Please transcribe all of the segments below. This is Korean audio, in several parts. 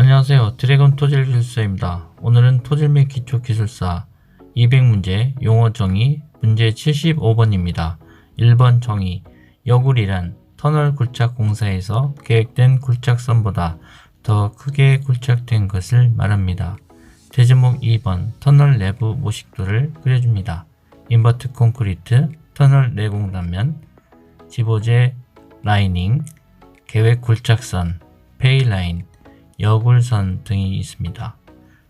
안녕하세요. 드래곤 토질 기술사입니다. 오늘은 토질 및 기초 기술사 200문제 용어 정의 문제 75번입니다. 1번 정의 여굴이란 터널 굴착 공사에서 계획된 굴착선보다 더 크게 굴착된 것을 말합니다. 대제목 2번 터널 내부 모식도를 그려줍니다. 인버트 콘크리트, 터널 내공 단면, 지보제 라이닝, 계획 굴착선, 페이 라인, 여굴선 등이 있습니다.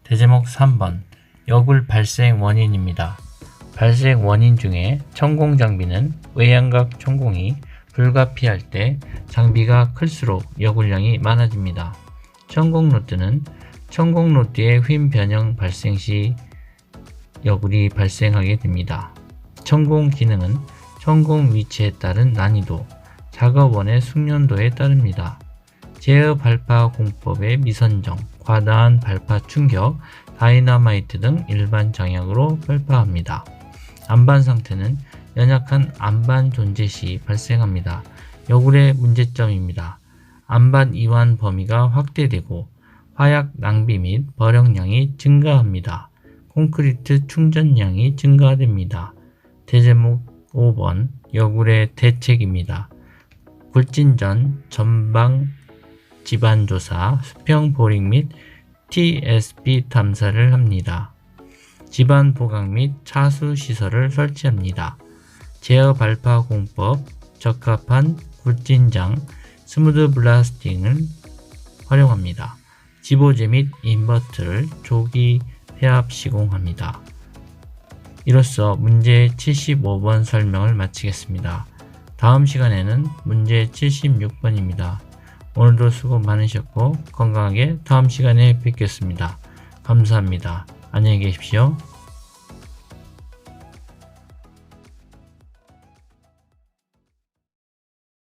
대제목 3번 여굴 발생 원인입니다. 발생 원인 중에 천공 장비는 외양각 천공이 불가피할 때 장비가 클수록 여굴량이 많아집니다. 천공 로드는 천공 로드의 휨 변형 발생 시 여굴이 발생하게 됩니다. 천공 기능은 천공 위치에 따른 난이도, 작업원의 숙련도에 따릅니다. 제어 발파 공법의 미선정, 과다한 발파 충격, 다이너마이트 등 일반 장약으로 발파합니다. 안반 상태는 연약한 안반 존재 시 발생합니다. 여굴의 문제점입니다. 안반 이완 범위가 확대되고 화약 낭비 및 버령량이 증가합니다. 콘크리트 충전량이 증가됩니다. 대제목 5번 여굴의 대책입니다. 굴진전 전방 집안조사, 수평 보링 및 TSP 탐사를 합니다. 집안 보강 및 차수 시설을 설치합니다. 제어 발파 공법, 적합한 굴진장, 스무드 블라스팅을 활용합니다. 지보제 및 인버트를 조기 폐합 시공합니다. 이로써 문제 75번 설명을 마치겠습니다. 다음 시간에는 문제 76번입니다. 오늘도 수고 많으셨고 건강하게 다음 시간에 뵙겠습니다. 감사합니다. 안녕히 계십시오.